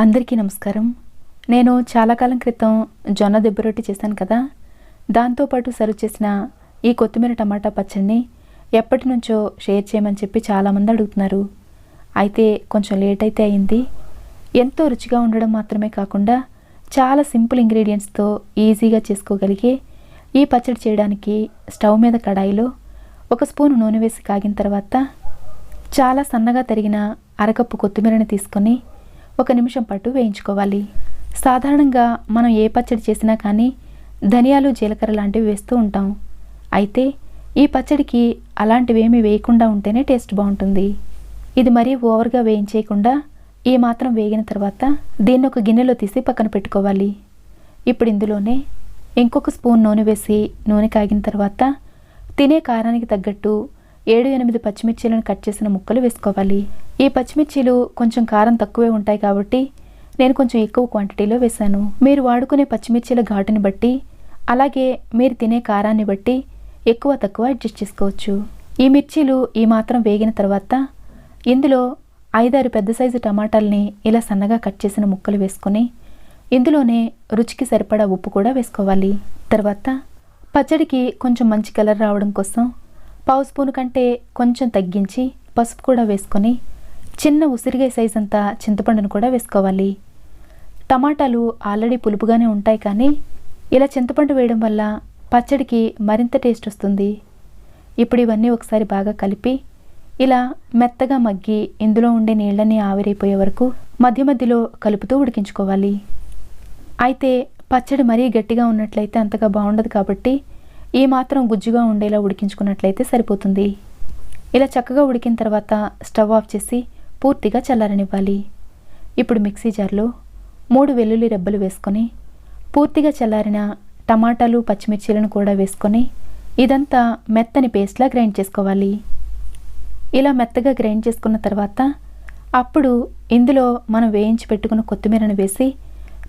అందరికీ నమస్కారం. నేను చాలా కాలం క్రితం జొన్న దెబ్బ రొట్టి చేశాను కదా. దాంతోపాటు సర్వ్ చేసిన ఈ కొత్తిమీర టమాటా పచ్చడిని ఎప్పటి నుంచో షేర్ చేయమని చెప్పి చాలామంది అడుగుతున్నారు. అయితే కొంచెం లేట్ అయితే అయింది. ఎంతో రుచిగా ఉండడం మాత్రమే కాకుండా చాలా సింపుల్ ఇంగ్రీడియంట్స్తో ఈజీగా చేసుకోగలిగే ఈ పచ్చడి చేయడానికి స్టవ్ మీద కడాయిలో ఒక స్పూన్ నూనె వేసి కాగిన తర్వాత చాలా సన్నగా తరిగిన అరకప్పు కొత్తిమీరని తీసుకొని ఒక నిమిషం పాటు వేయించుకోవాలి. సాధారణంగా మనం ఏ పచ్చడి చేసినా కానీ ధనియాలు జీలకర్ర లాంటివి వేస్తూ ఉంటాం. అయితే ఈ పచ్చడికి అలాంటివేమీ వేయకుండా ఉంటేనే టేస్ట్ బాగుంటుంది. ఇది మరీ ఓవర్గా వేయించేయకుండా ఈ మాత్రం వేగిన తర్వాత దీన్ని ఒక గిన్నెలో తీసి పక్కన పెట్టుకోవాలి. ఇప్పుడు ఇందులోనే ఇంకొక స్పూన్ నూనె వేసి నూనె కాగిన తర్వాత తినే కారానికి తగ్గట్టు ఏడు ఎనిమిది పచ్చిమిర్చీలను కట్ చేసిన ముక్కలు వేసుకోవాలి. ఈ పచ్చిమిర్చీలు కొంచెం కారం తక్కువే ఉంటాయి కాబట్టి నేను కొంచెం ఎక్కువ క్వాంటిటీలో వేశాను. మీరు వాడుకునే పచ్చిమిర్చీల ఘాటుని బట్టి అలాగే మీరు తినే కారాన్ని బట్టి ఎక్కువ తక్కువ అడ్జస్ట్ చేసుకోవచ్చు. ఈ మిర్చీలు ఈ మాత్రం వేగిన తర్వాత ఇందులో ఐదారు పెద్ద సైజు టమాటాలని ఇలా సన్నగా కట్ చేసిన ముక్కలు వేసుకొని ఇందులోనే రుచికి సరిపడా ఉప్పు కూడా వేసుకోవాలి. తర్వాత పచ్చడికి కొంచెం మంచి కలర్ రావడం కోసం పావు స్పూన్ కంటే కొంచెం తగ్గించి పసుపు కూడా వేసుకొని చిన్న ఉసిరిగాయ సైజ్ అంతా చింతపండును కూడా వేసుకోవాలి. టమాటాలు ఆల్రెడీ పులుపుగానే ఉంటాయి కానీ ఇలా చింతపండు వేయడం వల్ల పచ్చడికి మరింత టేస్ట్ వస్తుంది. ఇప్పుడు ఇవన్నీ ఒకసారి బాగా కలిపి ఇలా మెత్తగా మగ్గి ఇందులో ఉండే నీళ్ళని ఆవిరైపోయే వరకు మధ్య మధ్యలో కలుపుతూ ఉడికించుకోవాలి. అయితే పచ్చడి మరీ గట్టిగా ఉన్నట్లయితే అంతగా బాగుండదు కాబట్టి ఈ మాత్రం గుజ్జుగా ఉండేలా ఉడికించుకున్నట్లయితే సరిపోతుంది. ఇలా చక్కగా ఉడికిన తర్వాత స్టవ్ ఆఫ్ చేసి పూర్తిగా చల్లారనివ్వాలి. ఇప్పుడు మిక్సీ జార్లో మూడు వెల్లుల్లి రెబ్బలు వేసుకొని పూర్తిగా చల్లారిన టమాటాలు పచ్చిమిర్చీలను కూడా వేసుకొని ఇదంతా మెత్తని పేస్ట్లా గ్రైండ్ చేసుకోవాలి. ఇలా మెత్తగా గ్రైండ్ చేసుకున్న తర్వాత అప్పుడు ఇందులో మనం వేయించి పెట్టుకున్న కొత్తిమీరను వేసి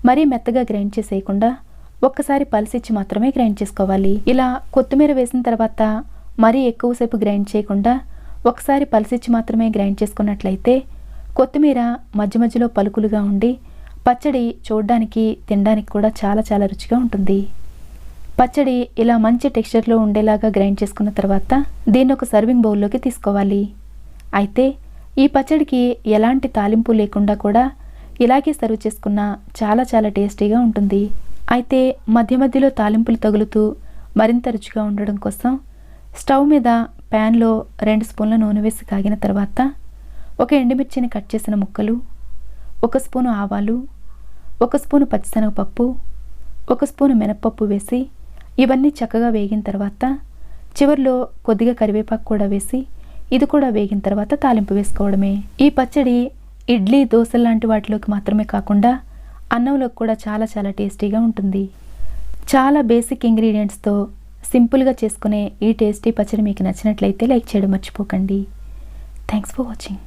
మరీ మెత్తగా గ్రైండ్ చేసేయకుండా ఒక్కసారి పలిసిచ్చి మాత్రమే గ్రైండ్ చేసుకోవాలి. ఇలా కొత్తిమీర వేసిన తర్వాత మరీ ఎక్కువసేపు గ్రైండ్ చేయకుండా ఒకసారి పలిసిచ్చి మాత్రమే గ్రైండ్ చేసుకున్నట్లయితే కొత్తిమీర మధ్య మధ్యలో పలుకులుగా ఉండి పచ్చడి చూడడానికి తినడానికి కూడా చాలా చాలా రుచిగా ఉంటుంది. పచ్చడి ఇలా మంచి టెక్స్చర్లో ఉండేలాగా గ్రైండ్ చేసుకున్న తర్వాత దీన్ని ఒక సర్వింగ్ బౌల్లోకి తీసుకోవాలి. అయితే ఈ పచ్చడికి ఎలాంటి తాలింపు లేకుండా కూడా ఇలాగే సర్వ్ చేసుకున్న చాలా చాలా టేస్టీగా ఉంటుంది. అయితే మధ్య మధ్యలో తాలింపులు తగులుతూ మరింత రుచిగా ఉండడం కోసం స్టవ్ మీద ప్యాన్లో రెండు స్పూన్ల నూనె వేసి కాగిన తర్వాత ఒక ఎండుమిర్చిని కట్ చేసిన ముక్కలు ఒక స్పూను ఆవాలు ఒక స్పూను పచ్చిశనగపప్పు ఒక స్పూను మినప్పప్పు వేసి ఇవన్నీ చక్కగా వేగిన తర్వాత చివరిలో కొద్దిగా కరివేపాకు కూడా వేసి ఇది కూడా వేగిన తర్వాత తాలింపు వేసుకోవడమే. ఈ పచ్చడి ఇడ్లీ దోశ లాంటి వాటిలోకి మాత్రమే కాకుండా అన్నంలోకి కూడా చాలా చాలా టేస్టీగా ఉంటుంది. చాలా బేసిక్ ఇంగ్రీడియంట్స్తో సింపుల్గా చేసుకునే ఈ టేస్టీ పచ్చడి మీకు నచ్చినట్లయితే లైక్ చేయడం మర్చిపోకండి. Thanks for watching.